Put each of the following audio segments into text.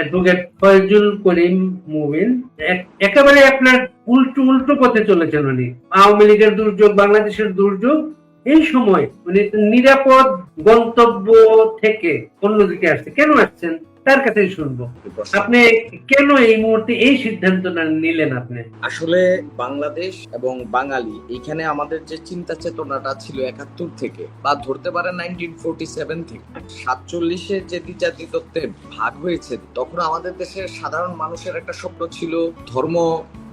Advocate Faizul করিম মুবিন, এক- একেবারে আপনার উল্টো উল্টো পথে চলেছেন উনি। আওয়ামী লীগের দুর্যোগ, বাংলাদেশের দুর্যোগ, এই সময় উনি নিরাপদ গন্তব্য থেকে অন্যদিকে আসছে। কেন আসছেন? তার কাছেই শুনব। আপনি কেন এই মুহূর্তে এই সিদ্ধান্ত নিলেন আপনি? আসলে বাংলাদেশ এবং বাঙালি এখানে আমাদের যে চিন্তা চেতনাটা ছিল একাত্তর থেকে, বা ধরতে পারে নাইনটিন ফোরটি সেভেন থেকে, সাতচল্লিশে যে দ্বিজাতি তত্ত্বে ভাগ হয়েছে, তখন আমাদের দেশের সাধারণ মানুষের একটা স্বপ্ন ছিল ধর্ম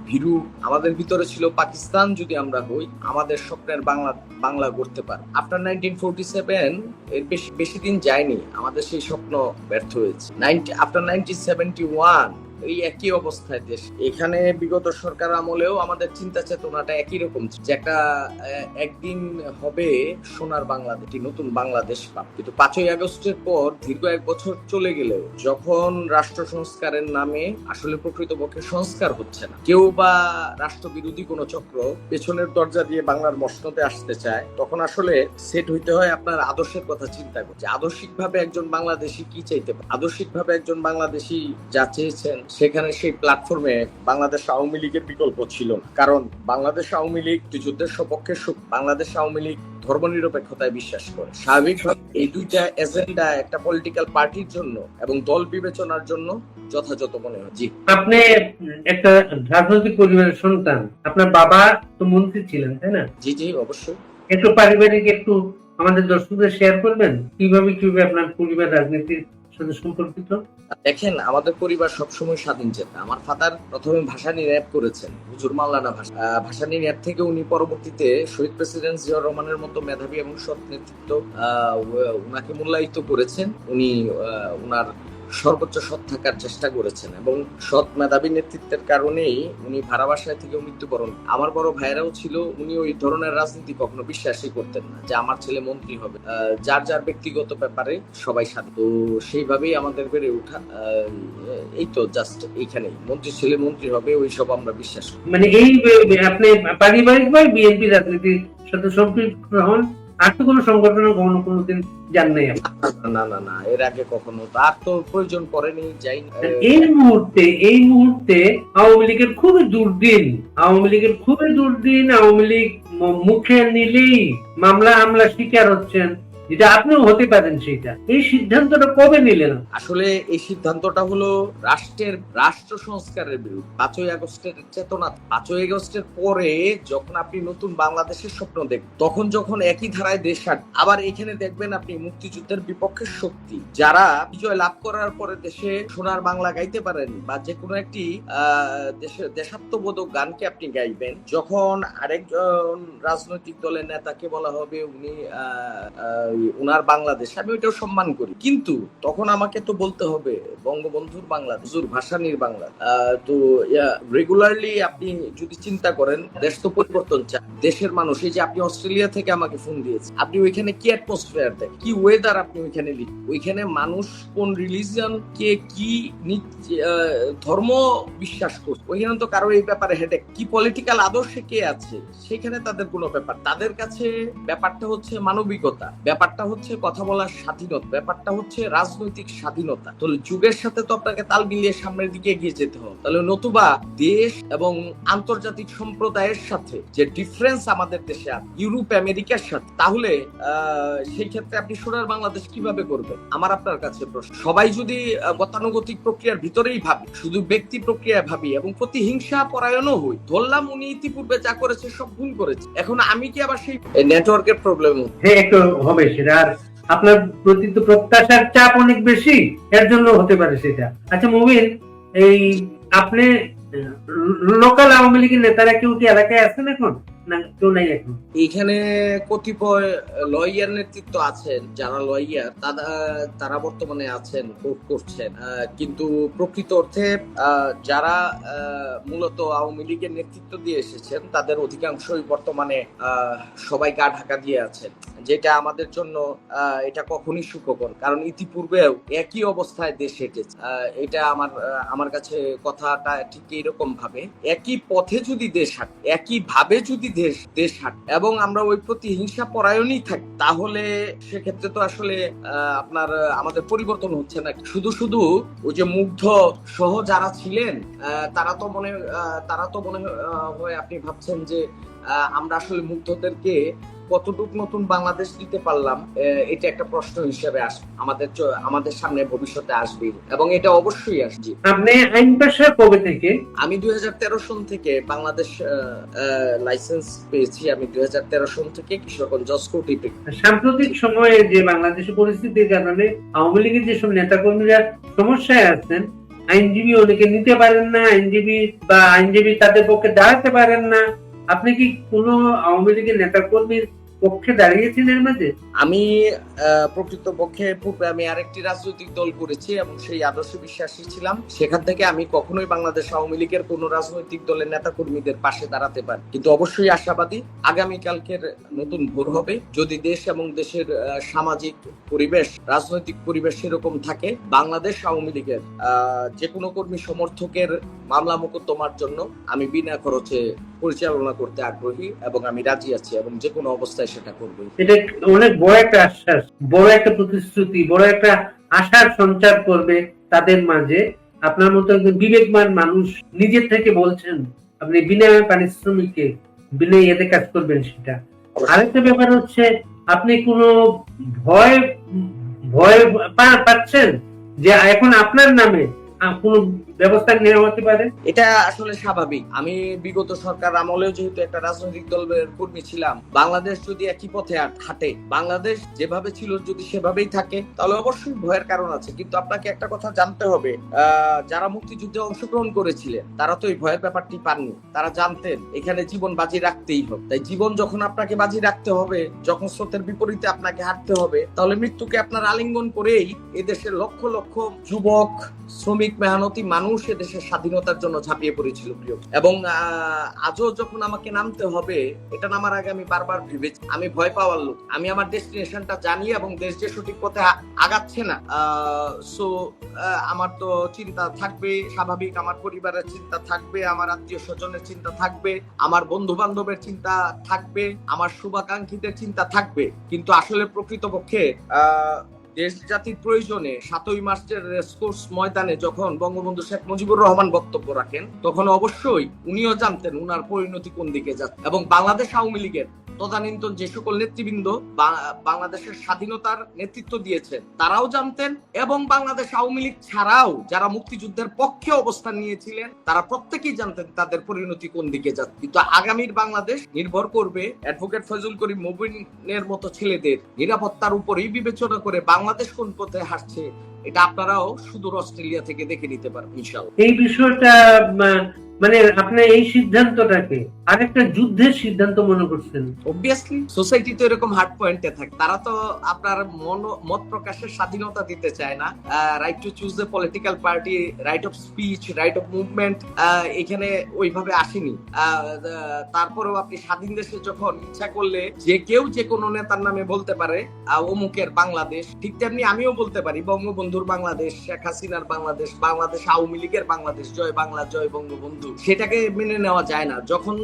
ভীরু আমাদের ভিতরে ছিল, পাকিস্তান যদি আমরা হই, আমাদের স্বপ্নের বাংলা বাংলা গড়তে পারে। আফটার নাইনটিন ফোরটি সেভেন এর বেশি বেশি দিন যায়নি, আমাদের সেই স্বপ্ন ব্যর্থ হয়েছে। Ninety after nineteen seventy one এই একই অবস্থায় দেশ। এখানে বিগত সরকার আমলেও আমাদের চিন্তা চেতনাটা একই রকম। যে একটা একদিন হবে সোনার বাংলাদেশ নতুন বাংলাদেশ পাব কিন্তু পাঁচই আগস্টের পর দীর্ঘ এক বছর চলে গেলেও যখন রাষ্ট্র সংস্কারের নামে আসলে প্রকৃতপক্ষে সংস্কার হচ্ছে না, কেউ বা রাষ্ট্র বিরোধী কোনো চক্র পেছনের দরজা দিয়ে বাংলার মসনদে আসতে চায়, তখন আসলে সেট হইতে হয় আপনার আদর্শের কথা চিন্তা করছে আদর্শিকভাবে একজন বাংলাদেশি কি চাইতে পারে? আদর্শিকভাবে একজন বাংলাদেশি যা চেয়েছেন সেখানে সেই প্ল্যাটফর্মে বাংলাদেশ আওয়ামী লীগের বিকল্প ছিল না। কারণ বাংলাদেশ আওয়ামী লীগ যুদ্ধের সপক্ষে। বাংলাদেশ আওয়ামী লীগ ধর্মনিরপেক্ষতায় বিশ্বাস করে। স্বাভাবিকভাবে এই দুইটা এজেন্ডা একটা পলিটিক্যাল পার্টির জন্য এবং দল বিবেচনার জন্য যথাযথ মনে হয়। জি। আপনি একটা রাজনৈতিক পরিবারের সন্তান আপনার বাবা তো মন্ত্রী ছিলেন তাই না? জি জি অবশ্যই। একটু পারিবারিক একটু আমাদের দর্শকদের শেয়ার করবেন? কীভাবে কীভাবে আপনার পরিবার রাজনীতির সাথে সম্পর্কিত? দেখেন, আমাদের পরিবার সবসময় স্বাধীন চেতা। আমার ফাদার প্রথমে ভাষা র্যাপ করেছেন, হুজুর মাল্লানা ভাষা। ভাষা নিয়ে র্যাপ থেকে উনি পরবর্তীতে শহীদ প্রেসিডেন্ট জিয়া রহমানের মতো মেধাবী এবং সৎ নেতৃত্ব উনাকে মূল্যায়িত করেছেন। উনি উনার সর্বোচ্চ সৎ থাকার চেষ্টা করেছেন এবং সৎ মেধাবী নেতৃত্বের কারণেই উনি ভাড়া বাসায় মৃত্যুবরণ। আমার বড় ভাইরাও ছিল, উনি ওই ধরনের রাজনীতি কখনো বিশ্বাসই করতেন না যে আমার ছেলে মন্ত্রী হবে। যার যার ব্যক্তিগত ব্যাপারে সবাই সাথে। তো সেইভাবেই আমাদের বেড়ে ওঠা এই তো জাস্ট এইখানেই। মন্ত্রী, ছেলে মন্ত্রী হবে, ওই সব আমরা বিশ্বাস করি। মানে এই, আপনি পারিবারিক ভাবে বিএনপি রাজনীতির সাথে সম্পৃক্ত হন? আর তো কোনো সংগঠনে কখনো কোনোদিন যান নাই না না না এর আগে কখনো তার তো প্রয়োজন পড়েনি যাই এই মুহূর্তে এই মুহূর্তে আওয়ামী লীগের খুবই দুর্দিন আওয়ামী লীগের খুবই দুর্দিন আওয়ামী লীগ মুখে নিলেই মামলা হামলা শিকার হচ্ছেন। যেটা আপনিও হতে পারেন সেটা এই সিদ্ধান্তটা কবে নিলেন? আসলে এই সিদ্ধান্তটা হলো রাষ্ট্রের, রাষ্ট্র সংস্কারের বিরুদ্ধে। পাঁচই আগস্টের চেতনা, পাঁচই আগস্টের পরে যখন আপনি নতুন বাংলাদেশের স্বপ্ন দেখবেন, তখন যখন একই ধারায় দেশ আবার এখানে দেখবেন আপনি মুক্তিযুদ্ধের বিপক্ষে শক্তি। যারা বিজয় লাভ করার পরে দেশে সোনার বাংলা গাইতে পারেন, বা যে কোনো একটি দেশাত্মবোধক গানকে আপনি গাইবেন, যখন আরেকজন রাজনৈতিক দলের নেতাকে বলা হবে, উনি উনার বাংলাদেশ, আমি ওইটাও সম্মান করি। কিন্তু তখন আমাকে তো বলতে হবে, বঙ্গবন্ধুর বাংলা হুজুর ভাষানির বাংলা তো রেগুলারলি আপনি যদি চিন্তা করেন, দেশ তো পরিবর্তন চায়। দেশের মানুষ, এই যে আপনি অস্ট্রেলিয়া থেকে আমাকে ফোন দিয়েছেন, আপনি ওইখানে কি অ্যাটমসফিয়ার দেখ কি ওয়েদার আপনি ওইখানে লিখ ওইখানে মানুষ কোন রিলিজিয়ন কে কি ধর্ম বিশ্বাস করছে? ওইখানে তো কারও এই ব্যাপারে হেডেক কি পলিটিক্যাল আদর্শে কে আছে? সেখানে তাদের কোনো ব্যাপার। তাদের কাছে ব্যাপারটা হচ্ছে মানবিকতা। ব্যাপারটা হচ্ছে কথা বলার স্বাধীনতা, ব্যাপারটা হচ্ছে রাজনৈতিক স্বাধীনতা। তাহলে যুগের সাথে তো আপনাকে তাল মিলিয়ে সামনের দিকে এগিয়ে যেতে হবে। তাহলে নতুবা দেশ এবং আন্তর্জাতিক সম্প্রদায়ের সাথে যে ডিফারেন্স আমাদের দেশে ইউরোপ, আমেরিকার সাথে, তাহলে সেই ক্ষেত্রে আপনি সোনার বাংলাদেশ কীভাবে করবেন? আমার আপনার কাছে প্রশ্ন। সবাই যদি গতানুগতিক প্রক্রিয়ার ভিতরেই ভাবি, শুধু ব্যক্তি প্রক্রিয়ায় ভাবি এবং প্রতিহিংসা পরায়ণও হই, ধরলাম উনি ইতিপূর্বে যা করেছে সব ভুল করেছে। এখন আমি কি আবার সেই নেটওয়ার্কের প্রবলেম হ্যাঁ একটু হবে সেটা আর আপনার প্রতি তো প্রত্যাশার চাপ অনেক বেশি, এর জন্য হতে পারে সেটা। আচ্ছা মুবিন এই আপনি লোকাল আওয়ামী লীগের নেতারা কেউ কি এলাকায় আছেন এখন? এখন? কতিপয় লয়ার নেতৃত্ব আছেন, যারা লয়ার তারা বর্তমানে আছেন কোর্ট করছেন। কিন্তু প্রকৃত অর্থে যারা মূলত আওয়ামী লীগের নেতৃত্ব দিয়ে এসেছেন, তাদের অধিকাংশই বর্তমানে সবাই গা ঢাকা দিয়ে আছেন। যেটা আমাদের জন্য এটা কখনই সুখকর। কারণ ইতিপূর্বেও একই অবস্থায় দেশ হেঁটেছে। এটা আমার আমার কাছে কথাটা ঠিক এইরকম ভাবে, একই পথে যদি দেশ হাঁট একই ভাবে যদি দেশ দেশ হাঁট, এবং আমরা ওই প্রতি হিংসা পরায়ণই থাকি, তাহলে সেক্ষেত্রে তো আসলে আপনার, আমাদের পরিবর্তন হচ্ছে না। শুধু শুধু ওই যে মুগ্ধ সহ যারা ছিলেন তারা তো মনে তারা তো মনে হয় আপনি ভাবছেন যে আমরা আসলে মুগ্ধদেরকে কতটুকু নতুন বাংলাদেশ দিতে পারলাম এটা একটা প্রশ্ন হিসেবে আসবে আমাদের আমাদের সামনে ভবিষ্যতে আসবে এবং এটা অবশ্যই আসবে। আপনি আইন পেশা কবে থেকে? আমি দুই সন থেকে বাংলাদেশ লাইসেন্স পেয়েছি। আমি দুই সন থেকে কিশোরগঞ্জ জসকো টিপে সাম্প্রতিক সময়ে যে বাংলাদেশের পরিস্থিতির কারণে আওয়ামী লীগের যেসব নেতাকর্মীরা সমস্যায় আছেন আইনজীবী অনেকে নিতে পারেন না আইনজীবী বা আইনজীবী তাদের পক্ষে দাঁড়াতে পারেন না। আপনি কি কোনো আওয়ামী লীগের নেতাকর্মীর পক্ষে দাঁড়িয়েছেন এর মাঝে আমি আহ, প্রকৃতপক্ষে পূর্বে আমি আরেকটি রাজনৈতিক দল করেছি এবং সেই আদর্শে বিশ্বাসী ছিলাম। সেখান থেকে আমি কখনোই বাংলাদেশ আওয়ামী লীগের কোন রাজনৈতিক দলের নেতা কর্মীদের পাশে দাঁড়াতে পারি কিন্তু অবশ্যই আশাবাদী আগামীকালকের নতুন ভোর হবে। যদি দেশ এবং দেশের সামাজিক পরিবেশ রাজনৈতিক পরিবেশ সেরকম থাকে বাংলাদেশ আওয়ামী লীগের যে কোনো কর্মী সমর্থকের মামলা মোকদ্দমার জন্য আমি বিনা খরচে পরিচালনা করতে আগ্রহী এবং আমি রাজি আছি এবং যে কোনো অবস্থায় সেটা করব এটা অনেক বড় একটা আশ্বাস বড় একটা প্রতিশ্রুতি বড় একটা আশার সঞ্চার করবে তাদের মাঝে। আপনার মতো একজন বিবেকমান মানুষ নিজের থেকে বলছেন আপনি বিনা পারিশ্রমিকে বিনা ইয়েতে কাজ করবেন সেটা। আরেকটা ব্যাপার হচ্ছে আপনি কোনো ভয় ভয় পাচ্ছেন যে এখন আপনার নামে কোনো ব্যবস্থা নেওয়া হতে পারে? এটা আসলে স্বাভাবিক। আমি বিগত সরকার আমলেও যেহেতু একটা রাজনৈতিক দলের কর্মী ছিলাম, বাংলাদেশ যদি একই পথে হাট- বাংলাদেশ যেভাবে ছিল যদি সেভাবেই থাকে, তাহলে অবশ্যই ভয়ের কারণ আছে। কিন্তু আপনাকে একটা কথা জানতে হবে যারা মুক্তিযুদ্ধে অংশগ্রহণ করেছিলেন, তারা তো এই ভয়ের ব্যাপারটি পাননি। তারা জানতেন, এখানে জীবন বাজি রাখতেই হবে। তাই জীবন যখন আপনাকে বাজি রাখতে হবে, যখন স্রোতের বিপরীতে আপনাকে হাঁটতে হবে, তাহলে মৃত্যুকে আপনার আলিঙ্গন করেই এদেশের লক্ষ লক্ষ যুবক, শ্রমিক মেহনতি মানুষ এদেশের স্বাধীনতার জন্য ঝাঁপিয়ে পড়েছিল, প্রিয় এবং আজও যখন আমাকে নামতে হবে, এটা নামার আগে আমি বারবার ভেবেছি। আমি ভয় পাওয়ার লোক। আমি আমার ডেস্টিনেশনটা জানি এবং দেশ যে সঠিক পথে আগাচ্ছে না সো আমার তো চিন্তা থাকবে, স্বাভাবিক আমার পরিবারের চিন্তা থাকবে, আমার আত্মীয় স্বজনের চিন্তা থাকবে, আমার বন্ধু বান্ধবের চিন্তা থাকবে, আমার শুভাকাঙ্ক্ষীদের চিন্তা থাকবে। কিন্তু আসলে প্রকৃতপক্ষে, আহ দেশ জাতির প্রয়োজনে সাতই মার্চের রেসকোর্স ময়দানে যখন বঙ্গবন্ধু শেখ মুজিবুর রহমান বক্তব্য রাখেন, তখন অবশ্যই উনিও জানতেন উনার পরিণতি কোন দিকে যাচ্ছে। এবং বাংলাদেশ আওয়ামী লীগের তদানীন্তন যে সকল নেতৃবৃন্দ বাংলাদেশের স্বাধীনতার নেতৃত্ব দিয়েছেন তারাও জানতেন এবং বাংলাদেশ আওয়ামী লীগ ছাড়াও যারা মুক্তিযুদ্ধের পক্ষে অবস্থান নিয়েছিলেন, তারা প্রত্যেকেই জানতেন তাদের পরিণতি কোন দিকে যাচ্ছে। কিন্তু আগামীর বাংলাদেশ নির্ভর করবে অ্যাডভোকেট ফজল করিম মুবিনের মতো ছেলেদের নিরাপত্তার উপরেই বিবেচনা করে বাংলাদেশ কোন পথে হাঁটছে, এটা আপনারাও সুদূর অস্ট্রেলিয়া থেকে দেখে নিতে পারবেন ইনশাল্লাহ এই বিষয়টা মানে আপনি এই সিদ্ধান্তটাকে আরেকটা যুদ্ধের সিদ্ধান্ত মনে করছেন? অবভিয়াসলি সোসাইটি তো এরকম হার্ড পয়েন্টে থাকে। তারা তো আপনার মন, মত প্রকাশের স্বাধীনতা দিতে চায় না। Right to choose the political party right of speech right of movement এখানে ওইভাবে আসেনি। তারপরেও আপনি স্বাধীন দেশে যখন ইচ্ছা করলে যে কেউ যে কোনো নেতার নামে বলতে পারে অমুকের বাংলাদেশ, ঠিক তেমনি আমিও বলতে পারি, বঙ্গবন্ধুর বাংলাদেশ, শেখ হাসিনার বাংলাদেশ বাংলাদেশ আওয়ামী লীগের বাংলাদেশ, জয় বাংলা, জয় বঙ্গবন্ধু। সেটাকে মেনে নেওয়া যায় না। যখন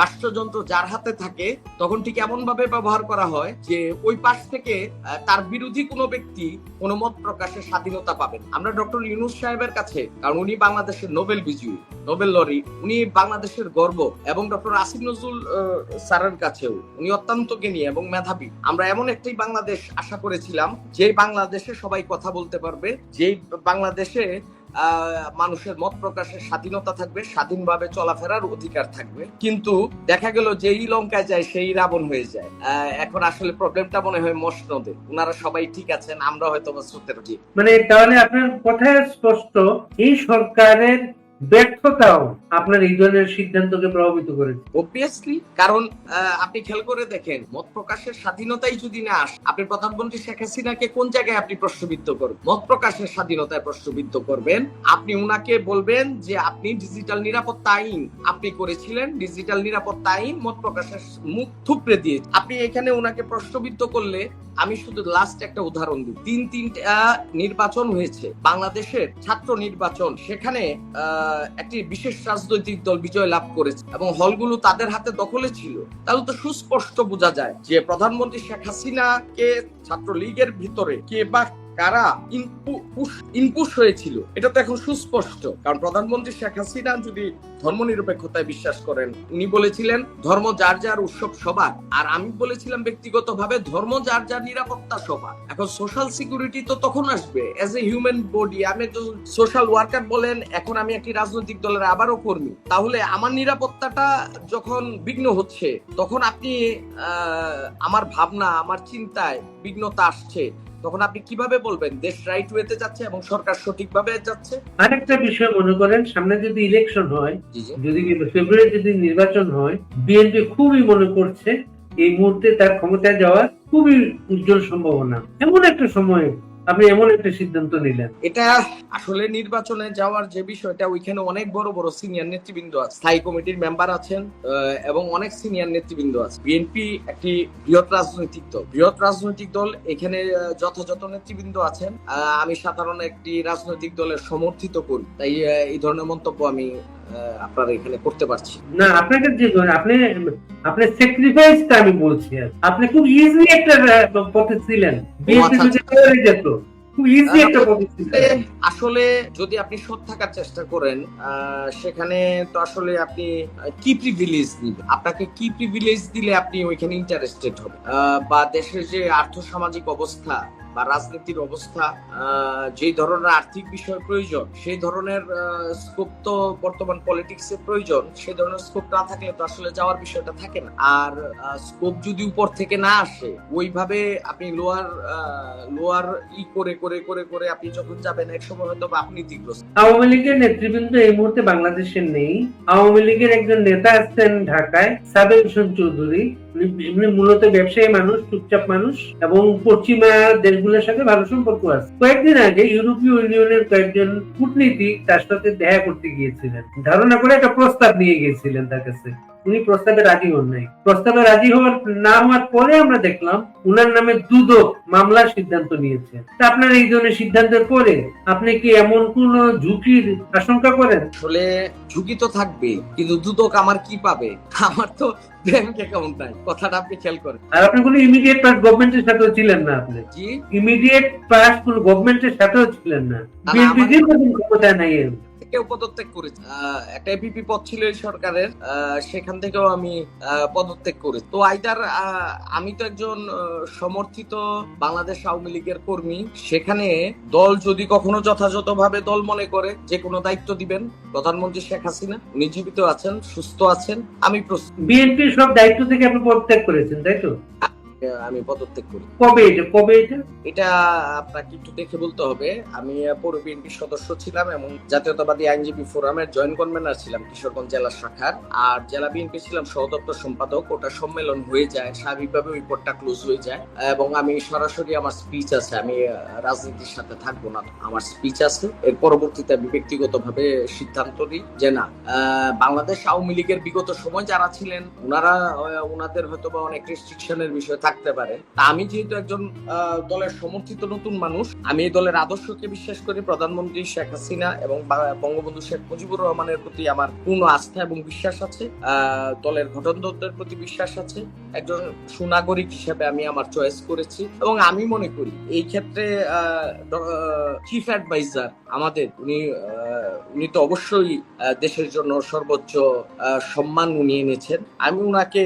রাষ্ট্রযন্ত্র যার হাতে থাকে, তখন ঠিক এমন ভাবে ব্যবহার করা হয় যে ওই পাশ থেকে তার বিরোধী কোনো ব্যক্তি কোনো মত প্রকাশের স্বাধীনতা পাবেন। আমরা ডক্টর ইউনুস সাহেবের কাছে, কারণ উনি বাংলাদেশের নোবেল বিজয়ী, নোবেল লরি, উনি বাংলাদেশের গর্ব এবং ডক্টর আসিফ নজরুল স্যারের কাছেও। উনি অত্যন্ত জ্ঞানী এবং মেধাবী। আমরা এমন একটাই বাংলাদেশ আশা করেছিলাম যে বাংলাদেশে সবাই কথা বলতে পারবে, যেই বাংলাদেশে মানুষের মত প্রকাশের স্বাধীনতা থাকবে, স্বাধীনভাবে চলাফেরার অধিকার থাকবে। কিন্তু দেখা গেল যেই লঙ্কায় যায়, সেই রাবণ হয়ে যায়। এখন আসলে প্রবলেমটা মনে হয় মসনদে ওনারা সবাই ঠিক আছেন, আমরা হয়তো বা ঠিক মানে তাহলে আপনার কথা স্পষ্ট, এই সরকারের ব্যর্থতাও আপনার এই ধরনের সিদ্ধান্তকে প্রভাবিত করেছে। অবভিয়াসলি কারণ আপনি খেয়াল করে দেখেন, মত প্রকাশের স্বাধীনতাই যদি না আপনি প্রধানমন্ত্রী শেখ হাসিনাকে কোন জায়গায় আপনি প্রশ্নবিদ্ধ করবেন? মত প্রকাশের স্বাধীনতায় প্রশ্নবিদ্ধ করবেন। আপনি উনাকে বলবেন যে আপনি ডিজিটাল নিরাপত্তা আইন আপনি করেছিলেন ডিজিটাল নিরাপত্তা আইন মত প্রকাশের মুখ থুপড়ে দিয়ে। আপনি এখানে উনাকে প্রশ্নবিদ্ধ করলে আমি শুধু লাস্ট একটা উদাহরণ দিই। তিন তিনটা নির্বাচন হয়েছে। বাংলাদেশের ছাত্র নির্বাচন, সেখানে একটি বিশেষ রাজনৈতিক দল বিজয় লাভ করেছে এবং হলগুলো তাদের হাতে দখলে ছিল। তাহলে তো সুস্পষ্ট বোঝা যায় যে প্রধানমন্ত্রী শেখ হাসিনা হাসিনাকে ছাত্রলীগের ভিতরে কে বা কারা ইনপুশ হয়েছিল, এটা তো এখন সুস্পষ্ট। কারণ প্রধানমন্ত্রী শেখ হাসিনা যদি ধর্মনিরপেক্ষতায় বিশ্বাস করেন, উনি বলেছিলেন, ধর্ম যার যার উৎসব সবার। আর আমি বলেছিলাম ব্যক্তিগতভাবে, ধর্ম যার যার নিরাপত্তা সবার। এখন সোশ্যাল সিকিউরিটি তো তখন আসবে। এজ এ হিউম্যান বডি আমি একজন সোশ্যাল ওয়ার্কার বলেন, এখন আমি একটি রাজনৈতিক দলের আবারও কর্মী। তাহলে আমার নিরাপত্তাটা যখন বিঘ্ন হচ্ছে, তখন আপনি আমার ভাবনা, আমার চিন্তায় বিঘ্নতা আসছে। তখন আপনি কীভাবে বলবেন দেশ রাইট ওয়েতে যাচ্ছে এবং সরকার সঠিকভাবে যাচ্ছে? আরেকটা বিষয় মনে করেন সামনে যদি ইলেকশন হয় যদি ফেব্রুয়ারি যদি নির্বাচন হয় বিএনপি খুবই মনে করছে এই মুহূর্তে তার ক্ষমতায় যাওয়ার খুবই উজ্জ্বল সম্ভাবনা। এমন একটা সময় আপনি এমন একটা সিদ্ধান্ত নিলেন। এটা আসলে নির্বাচনে যাওয়ার যে বিষয়টা ওইখানে অনেক বড় বড় সিনিয়র নেতৃবৃন্দ আছে। স্থায়ী কমিটির মেম্বার আছেন এবং অনেক সিনিয়র নেতৃবৃন্দ আছে। বিএনপি একটি বৃহৎ রাজনৈতিক দল। বৃহৎ রাজনৈতিক দল এখানে যথাযথ নেতৃবৃন্দ আছেন। আমি সাধারণ একটি রাজনৈতিক দলের সমর্থিত করি তাই এই ধরনের মন্তব্য আমি আপনার এখানে করতে পারছি। না আপনাকে যে আপনি আপনি স্যাক্রিফাইসটা আমি বলছি। আপনি খুব ইজি একটা পথে ছিলেন। আসলে- যদি আপনি সৎ থাকার চেষ্টা করেন আহ, সেখানে তো আসলে আপনি কি প্রিভিলেজ দিবেন? আপনাকে কি প্রিভিলেজ দিলে আপনি ওইখানে ইন্টারেস্টেড হবেন? বা দেশের যে আর্থসামাজিক অবস্থা বা রাজনীতির অবস্থা যেই ধরনের আর্থিক বিষয় প্রয়োজন, সেই ধরনের স্কোপ তো বর্তমান পলিটিক্স প্রয়োজন, সেই ধরনের স্কোপ না থাকলে তো আসলে যাওয়ার বিষয়টা থাকে না। আর স্কোপ যদি উপর থেকে না আসে, ওইভাবে আপনি লোয়ার লোয়ার ই করে করে করে করে আপনি যখন যাবেন, এক সময় হয়তো আপনি দিগ্রস্ত আওয়ামী লীগের নেতৃবৃন্দ এই মুহূর্তে বাংলাদেশে নেই। আওয়ামী লীগের একজন নেতা আছেন ঢাকায়, সাবেক হোসেন চৌধুরী। মূলত ব্যবসায়ী মানুষ, চুপচাপ মানুষ এবং পশ্চিমা দেশগুলোর সাথে ভালো সম্পর্ক আছে। কয়েকদিন আগে ইউরোপীয় ইউনিয়নের কয়েকজন কূটনীতিক তার সাথে দেখা করতে গিয়েছিলেন। ধারণা করে একটা প্রস্তাব নিয়ে গিয়েছিলেন তার কাছে। উনি প্রস্তাবে রাজি হন নাই। প্রস্তাবে রাজি হওয়ার না হওয়ার পরে আমরা দেখলাম উনার নামে দুদক মামলার সিদ্ধান্ত নিয়েছে। তা আপনার এই ধরনের সিদ্ধান্তের পরে আপনি কি এমন কোন ঝুঁকির আশঙ্কা করেন? আসলে ঝুঁকি তো থাকবে কিন্তু দুদক আমার কি পাবে? আমার তো ব্যাংক অ্যাকাউন্ট নাই কথাটা আপনি খেয়াল করেন। আর আপনি কোনো ইমিডিয়েট পাস গভর্নমেন্টের সাথেও ছিলেন না আপনি। জি। ইমিডিয়েট পাস কোন গভর্নমেন্টের সাথেও ছিলেন না। বিএনপি দীর্ঘদিন ক্ষমতায় নাই থেকেও পদত্যাগ করেছি। একটা এপিপি পদ ছিল এই সরকারের সেখান থেকেও আমি পদত্যাগ করেছি। তো আইদার আমি তো একজন সমর্থিত বাংলাদেশ আওয়ামী লীগের কর্মী। সেখানে দল যদি কখনো যথাযথভাবে দল মনে করে, যে কোনো দায়িত্ব দিবেন, প্রধানমন্ত্রী শেখ হাসিনা, উনি জীবিত আছেন, সুস্থ আছেন, আমি বিএনপির সব দায়িত্ব থেকে আপনি পদত্যাগ করেছেন, তাই তো? আমি পদত্যাগ করি। কবে এটা? কবে এটা? এটা আপনাকে একটু দেখে বলতে হবে আমি পৌর বিএনপির সদস্য ছিলাম এবং জাতীয়তাবাদী আইনজীবী ফোরামের জয়েন্ট কনভেনার ছিলাম কিশোরগঞ্জ জেলা শাখার। আর জেলা বিএনপি ছিলাম সহদপ্তর সম্পাদক। ওটা সম্মেলন হয়ে যায় স্বাভাবিকভাবে ওই পদটা ক্লোজ হয়ে যায় এবং আমি সরাসরি আমার স্পিচ আছে আমি রাজনীতির সাথে থাকব না আমার স্পিচ আছে। এর পরবর্তীতে আমি ব্যক্তিগতভাবে সিদ্ধান্ত নিই যে না বাংলাদেশ আওয়ামী লীগের বিগত সময় যারা ছিলেন ওনারা ওনাদের হয়তো বা অনেক রেস্ট্রিকশনের বিষয় থাকতে পারে। তা আমি যেহেতু একজন দলের সমর্থিত নতুন মানুষ, আমি এই দলের আদর্শকে বিশ্বাস করি। প্রধানমন্ত্রী শেখ হাসিনা এবং বঙ্গবন্ধু শেখ মুজিবুর রহমানের প্রতি আমার পূর্ণ আস্থা এবং বিশ্বাস আছে। দলের ঘটনতন্ত্রের প্রতি বিশ্বাস আছে। একজন সুনাগরিক হিসেবে আমি আমার চয়েস করেছি এবং আমি মনে করি, এই ক্ষেত্রে চিফ অ্যাডভাইজার আমাদের, উনি উনি তো অবশ্যই দেশের জন্য সর্বোচ্চ সম্মান উনি এনেছেন। আমি উনাকে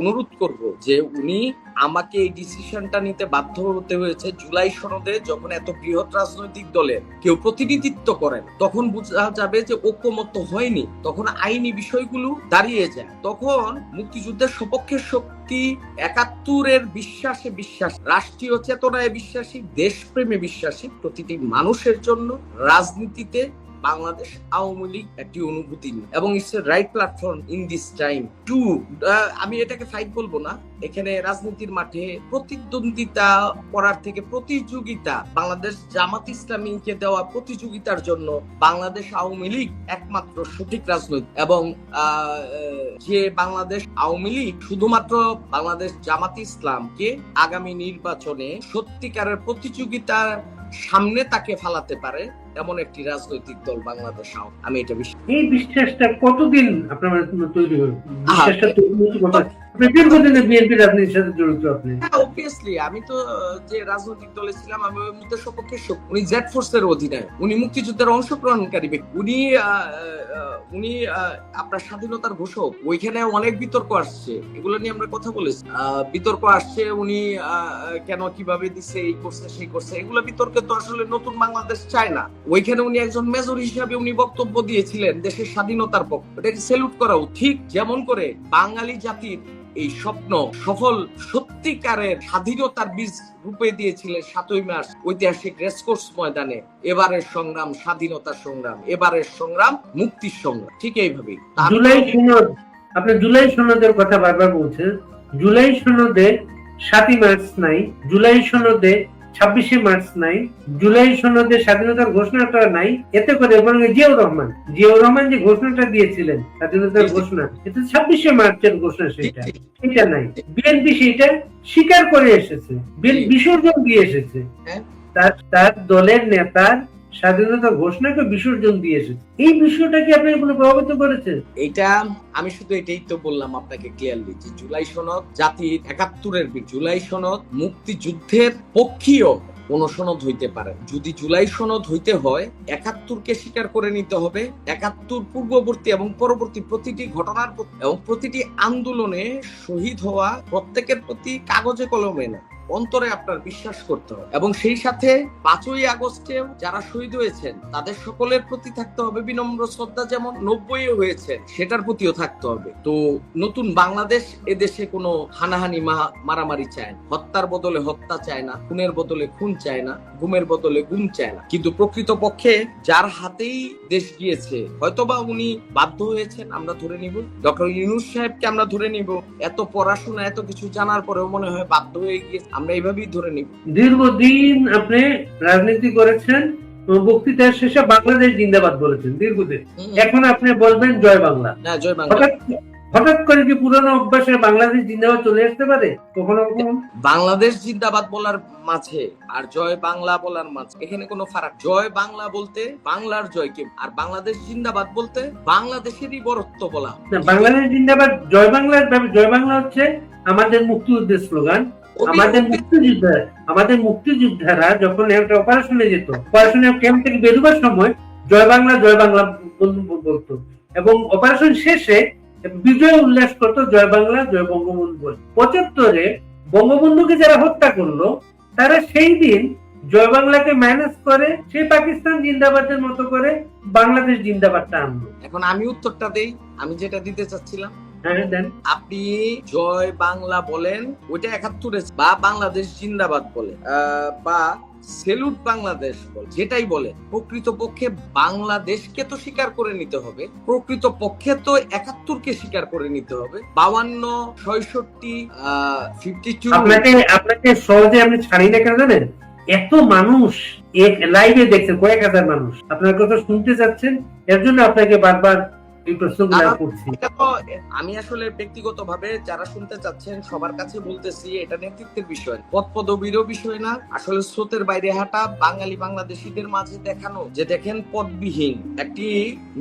অনুরোধ করব যে উনি আমাকে এই ডিসিশনটা নিতে বাধ্য হতে হয়েছে জুলাই সনদে যখন এত বৃহৎ রাজনৈতিক দলের কেউ প্রতিনিধিত্ব করেন, তখন বোঝা যাবে যে ঐক্যমত্য হয়নি। তখন আইনি বিষয়গুলো দাঁড়িয়ে যায়। তখন মুক্তিযুদ্ধের সপক্ষের শক্তি একাত্তরের বিশ্বাসে বিশ্বাস, রাষ্ট্রীয় চেতনায় বিশ্বাসী, দেশপ্রেমে বিশ্বাসী প্রতিটি মানুষের জন্য রাজনীতিতে বাংলাদেশ আওয়ামী লীগ একটি অনুভূতি। এবং it's a right platform in this time to আমি এটাকে ফাইট বলব না এখানে রাজনীতির মাঠে প্রতিদ্বন্দ্বিতা করার থেকে প্রতিযোগিতা, বাংলাদেশ জামাত ইসলামীকে দেওয়া প্রতিযোগিতার জন্য বাংলাদেশ আওয়ামী লীগ একমাত্র সঠিক রাজনৈতিক এবং যে বাংলাদেশ আওয়ামী লীগ শুধুমাত্র বাংলাদেশ জামাত ইসলামকে আগামী নির্বাচনে সত্যিকারের প্রতিযোগিতার সামনে তাকে ফালাতে পারে এমন একটি রাজনৈতিক দল বাংলাদেশ আমি এটা বিশ্বাস এই বিশ্বাসটা কতদিন আপনার তৈরি হয়েছে বিশ্বাসটা তৈরি হয়েছে কত আপনি দীর্ঘদিনে বিএনপি রাজনীতির সাথে জড়িত আপনি? অবভিয়াসলি আমি তো যে রাজনৈতিক দলে ছিলাম, আমি সপক্ষে উনি জেড ফোর্স এর অধিনায়ক। উনি মুক্তিযুদ্ধের অংশগ্রহণকারী ব্যক্তি। উনি উনি আপনার স্বাধীনতার ঘোষক। ওইখানে অনেক বিতর্ক আসছে। এগুলো নিয়ে আমরা কথা বলেছি। বিতর্ক আসছে, উনি কেন কীভাবে দিছে, এই করছে, সেই করছে। এগুলো বিতর্কে তো আসলে নতুন বাংলাদেশ চায় না। ওইখানে উনি একজন মেজর হিসাবে উনি বক্তব্য দিয়েছিলেন দেশের স্বাধীনতার পক্ষে। এটাকে সেলুট করা ঠিক যেমন করে বাঙালি জাতির এই স্বপ্ন সফল সত্যিকারের স্বাধীনতার বীজ রূপে দিয়েছিলেন সাতই মার্চ ঐতিহাসিক রেসকোর্স ময়দানে। এবারের সংগ্রাম স্বাধীনতা সংগ্রাম, এবারের সংগ্রাম মুক্তির সংগ্রাম। ঠিক এইভাবেই। তার- জুলাই সনদ, আপনি জুলাই সনদের কথা বারবার বলছেন। জুলাই সনদে সাতই মার্চ নাই, জুলাই সনদে ছাব্বিশে মার্চ নাই জুলাই সনদে স্বাধীনতার ঘোষণাটা নাই এতে করে বরং জিয়াউর রহমান জিয়াউর রহমান যে ঘোষণাটা দিয়েছিলেন স্বাধীনতার। ঘোষণা এটা ছাব্বিশে মার্চের ঘোষণা সেটা এটা নাই। বিএনপি সেটা স্বীকার করে এসেছে। বিসর্জন দিয়ে এসেছে। হ্যাঁ। তার তার দলের নেতার স্বাধীনতা ঘোষণাকে বিসর্জন দিয়ে এসেছে এই বিষয়টা কি আপনাকে কোনো প্রভাবিত করেছে? এইটা আমি শুধু এটাই তো বললাম আপনাকে ক্লিয়ারলি যে জুলাই সনদ জাতির একাত্তরের জুলাই সনদ মুক্তিযুদ্ধের পক্ষীয় কোন সনদ হইতে পারে যদি জুলাই সনদ হইতে হয়, একাত্তরকে স্বীকার করে নিতে হবে। একাত্তর পূর্ববর্তী এবং পরবর্তী প্রতিটি ঘটনার এবং প্রতিটি আন্দোলনে শহীদ হওয়া প্রত্যেকের প্রতি কাগজে কলমে না। অন্তরে আপনার বিশ্বাস করতে হবে। এবং সেই সাথে পাঁচই আগস্টেও যারা শহীদ হয়েছেন, তাদের সকলের প্রতি থাকতে হবে বিনম্র শ্রদ্ধা যেমন নব্বই হয়েছে, সেটার প্রতিও থাকতে হবে। তো নতুন বাংলাদেশ এদেশে কোনো হানাহানি মারামারি চায় না। হত্যার বদলে হত্যা চায় না, খুনের বদলে খুন চায় না, গুমের বদলে গুম চায় না। কিন্তু প্রকৃত পক্ষে যার হাতেই দেশ গিয়েছে, হয়তোবা উনি বাধ্য হয়েছেন, আমরা ধরে নিব। ডক্টর ইউনুস সাহেবকে আমরা ধরে নিব। এত পড়াশোনা, এত কিছু জানার পরেও মনে হয় বাধ্য হয়ে গিয়েছে। আমরা এইভাবেই ধরে নিব। দীর্ঘদিন আপনি রাজনীতি করেছেন বক্তৃতার শেষে বাংলাদেশ জিন্দাবাদ বলেছেন দীর্ঘদিন। এখন আপনি বলবেন জয় বাংলা। জয় বাংলা। হঠাৎ করে কি পুরনো অভ্যাসে বাংলাদেশ জিন্দাবাদ চলে আসতে পারে? কখনো কখনো? বাংলাদেশ জিন্দাবাদ বলার মাঝে আর জয় বাংলা বলার মাঝে এখানে কোনো ফারাক। জয় বাংলা বলতে বাংলার জয়কে আর বাংলাদেশ জিন্দাবাদ বলতে বাংলাদেশেরই বরত্ব বলা। বাংলাদেশ জিন্দাবাদ জয় বাংলার জয় বাংলা হচ্ছে আমাদের মুক্তিযুদ্ধের স্লোগান। আমাদের মুক্তিযোদ্ধা আমাদের মুক্তিযোদ্ধারা যখন একটা অপারেশনে যেত অপারেশনের ক্যাম্প থেকে বেরোবার সময় জয় বাংলা জয় বাংলা বলতো। এবং অপারেশন শেষে বিজয় উল্লাস করতো জয় বাংলা জয় বঙ্গবন্ধু বলে। পঁচাত্তরে বঙ্গবন্ধুকে যারা হত্যা করল তারা সেই দিন জয় বাংলাকে ম্যানেজ করে সেই পাকিস্তান জিন্দাবাদের মতো করে বাংলাদেশ জিন্দাবাদটা আনলো। এখন আমি উত্তরটা দেই আমি যেটা দিতে চাচ্ছিলাম আপনি জয় বাংলা বলেন ওইটা একাত্তরে বা বাংলাদেশ জিন্দাবাদ বলে বা সেলুট বাংলাদেশ বল যেটাই বলে প্রকৃত পক্ষে বাংলাদেশকে তো স্বীকার করে নিতে হবে প্রকৃত পক্ষে তো একাত্তরকে স্বীকার করে নিতে হবে বাউান্ন ছয়ষট্টি ফিফটি টু আপনাকে আপনাকে সহজে আমি ছাড়ি না কেন জানেন এত মানুষ এক লাইভে দেখছেন কয়েক হাজার মানুষ। আপনার কথা শুনতে চাচ্ছেন? এর জন্য আপনাকে বারবার এই প্রশ্নগুলো করছি। আমি আসলে ব্যক্তিগতভাবে যারা শুনতে চাচ্ছেন সবার কাছে বলতেছি এটা নেতৃত্বের বিষয়। পদ পদবীরও বিষয় না আসলে স্রোতের বাইরে হাঁটা বাঙালি বাংলাদেশিদের মাঝে দেখানো যে দেখেন পদবিহীন একটি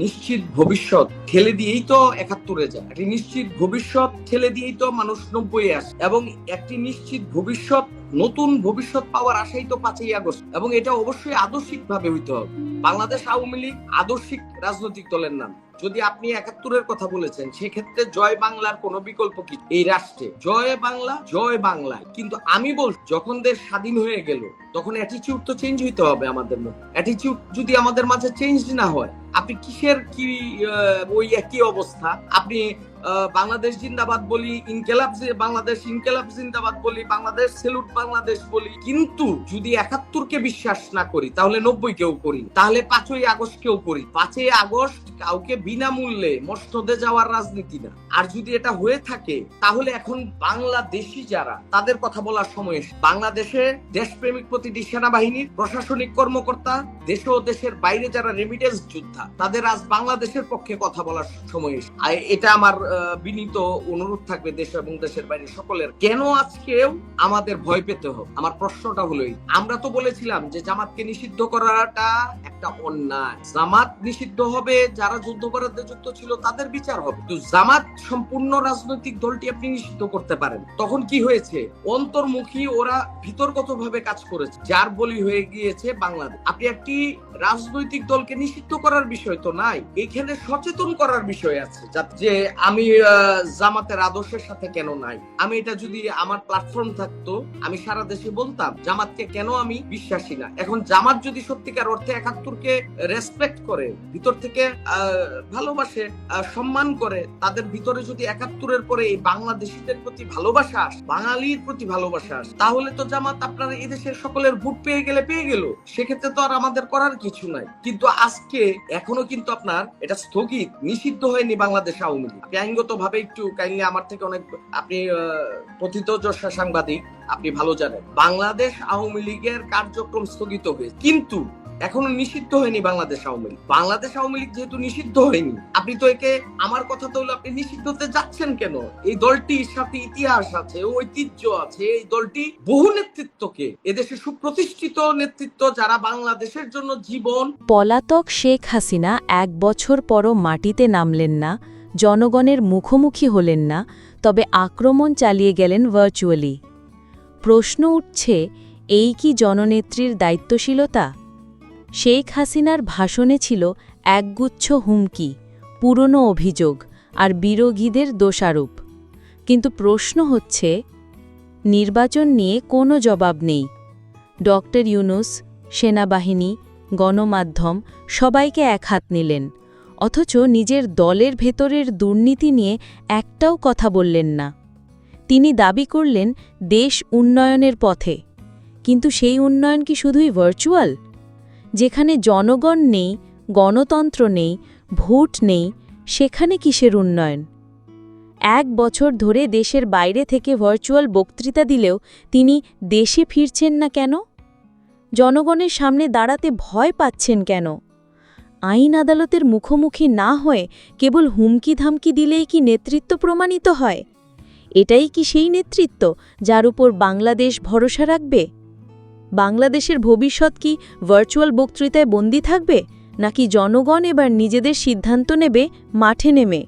নিশ্চিত ভবিষ্যৎ ঠেলে দিয়েই তো একাত্তরে যায়। একটি নিশ্চিত ভবিষ্যৎ ঠেলে দিয়েই তো মানুষ নব্বই আসে। এবং একটি নিশ্চিত ভবিষ্যৎ নতুন ভবিষ্যৎ পাওয়ার আশাই তো পাঁচই আগস্ট, এবং এটা অবশ্যই আদর্শিক ভাবে হইতে হবে। বাংলাদেশ আওয়ামী লীগ আদর্শিক রাজনৈতিক দলের নাম। যদি আপনি একাত্তরের কথা বলেছেন, সেক্ষেত্রে জয় বাংলার কোনো বিকল্প কি? এই রাষ্ট্রে। জয় বাংলা জয় বাংলা। কিন্তু আমি বল, যখন দেশ স্বাধীন হয়ে গেল, তখন অ্যাটিচিউড তো চেঞ্জ হইতে হবে আমাদের মধ্যে। অ্যাটিটিউড যদি আমাদের মাঝে চেঞ্জ না হয় আপনি কিসের কি ওই একই অবস্থা? আপনি বাংলাদেশ জিন্দাবাদ বলি, ইনকেলাব বাংলাদেশ ইনকেলাব জিন্দাবাদ বলি, বাংলাদেশ সেলুট বাংলাদেশ বলি। কিন্তু যদি একাত্তর কে বিশ্বাস না করি, তাহলে নব্বই কেউ করি। তাহলে পাঁচই আগস্ট কেউ করি। পাঁচই আগস্ট কাউকে বিনামূল্যে মসনদে যাওয়ার রাজনীতি না। আর যদি এটা হয়ে থাকে, তাহলে এখন বাংলাদেশি যারা, তাদের কথা বলার সময় বাংলাদেশে দেশপ্রেমিক প্রতিটি সেনাবাহিনীর প্রশাসনিক কর্মকর্তা, দেশ ও দেশের বাইরে যারা রেমিটেন্স যোদ্ধা তাদের আজ বাংলাদেশের পক্ষে কথা বলার সময় এটা আমার বিনীত অনুরোধ থাকবে দেশ এবং দেশের বাইরে সকলের। কেন আজকেও আমাদের ভয় পেতে হবে? আমার প্রশ্নটা হলো এই, আমরা তো বলেছিলাম যে জামাতকে নিষিদ্ধ করাটা একটা অন্যায়। জামাত নিষিদ্ধ হবে যারা যুদ্ধপরাধে যুক্ত ছিল তাদের বিচার হবে। কিন্তু জামাত সম্পূর্ণ রাজনৈতিক দলটি আপনি নিষিদ্ধ করতে পারেন। তখন কি হয়েছে? অন্তর্মুখী ওরা ভিতরগত ভাবে কাজ করেছে। যার বলি হয়ে গিয়েছে বাংলাদেশ। আপনি একটি রাজনৈতিক দলকে নিষিদ্ধ করার তো নাই, এখানে সচেতন করার বিষয় আছে যে আমি জামাতের আদর্শের সাথে কেন নাই? আমি এটা যদি আমার প্ল্যাটফর্ম থাকতো, আমি সারা দেশে বলতাম, জামাতকে কেন আমি বিশ্বাসী না? এখন জামাত যদি সত্যিকার অর্থে একাত্তরকে রেসপেক্ট করে, ভিতর থেকে ভালোবাসে সম্মান করে, তাদের ভিতরে যদি একাত্তরের পরে এই বাংলাদেশিদের প্রতি ভালোবাসা আসে, বাঙালির প্রতি ভালোবাসা আসে, তাহলে তো জামাত আপনার এই দেশের সকলের ভোট পেয়ে গেলে পেয়ে গেল। সেক্ষেত্রে তো আর আমাদের করার কিছু নাই। কিন্তু আজকে এখনও কিন্তু আপনার এটা স্থগিত, নিষিদ্ধ হয়নি বাংলাদেশ আওয়ামী লীগ। আইনগত ভাবে একটু কাইন্ডলি আমার থেকে অনেক, আপনি প্রথিত সাংবাদিক, আপনি ভালো জানেন। বাংলাদেশ আওয়ামী লীগের কার্যক্রম স্থগিত হয়েছে। কিন্তু এখনও নিষিদ্ধ হয়নি বাংলাদেশ আওয়ামী লীগ। বাংলাদেশ আওয়ামী লীগ যেহেতু নিষিদ্ধ হয়নি, আপনি তো একে আমার কথা তো আপনি নিষিদ্ধ হতে যাচ্ছেন কেন? এই দলটির সাথে ইতিহাস আছে, ঐতিহ্য আছে, এই দলটি বহু নেতৃত্বকে, এদেশে সুপ্রতিষ্ঠিত নেতৃত্ব যারা বাংলাদেশের জন্য জীবন। পলাতক শেখ হাসিনা এক বছর পরও মাটিতে নামলেন না, জনগণের মুখোমুখি হলেন না, তবে আক্রমণ চালিয়ে গেলেন ভার্চুয়ালি প্রশ্ন উঠছে, এই কি জননেত্রীর দায়িত্বশীলতা? শেখ হাসিনার ভাষণে ছিল একগুচ্ছ হুমকি, পুরনো অভিযোগ আর বিরোধীদের দোষারোপ। কিন্তু প্রশ্ন হচ্ছে, নির্বাচন নিয়ে কোনো জবাব নেই। ডক্টর ইউনুস, সেনাবাহিনী, গণমাধ্যম সবাইকে এক হাত নিলেন, অথচ নিজের দলের ভেতরের দুর্নীতি নিয়ে একটাও কথা বললেন না। তিনি দাবি করলেন, দেশ উন্নয়নের পথে। কিন্তু সেই উন্নয়ন কি শুধুই ভার্চুয়াল যেখানে জনগণ নেই, গণতন্ত্র নেই, ভোট নেই, সেখানে কিসের উন্নয়ন? এক বছর ধরে দেশের বাইরে থেকে ভার্চুয়াল বক্তৃতা দিলেও তিনি দেশে ফিরছেন না কেন? জনগণের সামনে দাঁড়াতে ভয় পাচ্ছেন কেন? আইন আদালতের মুখোমুখি না হয়ে কেবল হুমকি ধামকি দিলেই কি নেতৃত্ব প্রমাণিত হয়? এটাই কি সেই নেতৃত্ব যার উপর বাংলাদেশ ভরসা রাখবে? বাংলাদেশের ভবিষ্যৎ কি ভার্চুয়াল বক্তৃতায় বন্দী থাকবে, নাকি জনগণ এবার নিজেদের সিদ্ধান্ত নেবে, মাঠে নেমে?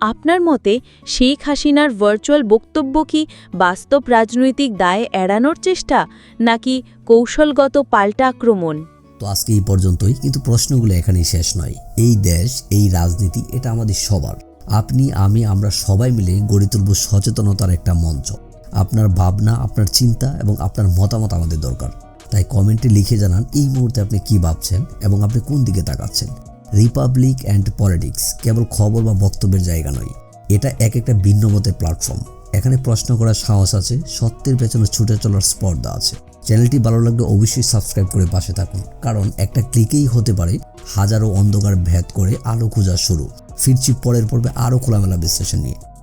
আপনার মতে শেখ হাসিনার ভার্চুয়াল বক্তব্য কি বাস্তব রাজনৈতিক দায় এড়ানোর চেষ্টা, নাকি কৌশলগত পাল্টা আক্রমণ? তো আজকে এই পর্যন্তই, কিন্তু প্রশ্নগুলো এখানেই শেষ নয়। এই দেশ, এই রাজনীতি, এটা আমাদের সবার। আপনি, আমি, আমরা সবাই মিলে গড়ে তুলব সচেতনতার একটা মঞ্চ। আপনার ভাবনা, আপনার চিন্তা এবং আপনার মতামত আমাদের দরকার। তাই কমেন্টে লিখে জানান এই মুহূর্তে আপনি কি ভাবছেন এবং আপনি কোন দিকে তাকাচ্ছেন। রিপাবলিক অ্যান্ড পলিটিক্স কেবল খবর বা বক্তব্যের জায়গা নয়। এটা এক একটা ভিন্ন মতের প্ল্যাটফর্ম এখানে প্রশ্ন করার সাহস আছে, সত্যের পেছনে ছুটে চলার স্পর্ধা আছে। চ্যানেলটি ভালো লাগলে অবশ্যই সাবস্ক্রাইব করে পাশে থাকুন। কারণ একটা ক্লিকেই হতে পারে হাজারো অন্ধকার ভেদ করে আলো খোঁজা শুরু। ফিরছি পরের পর্বে আরও খোলামেলা বিশ্লেষণ নিয়ে।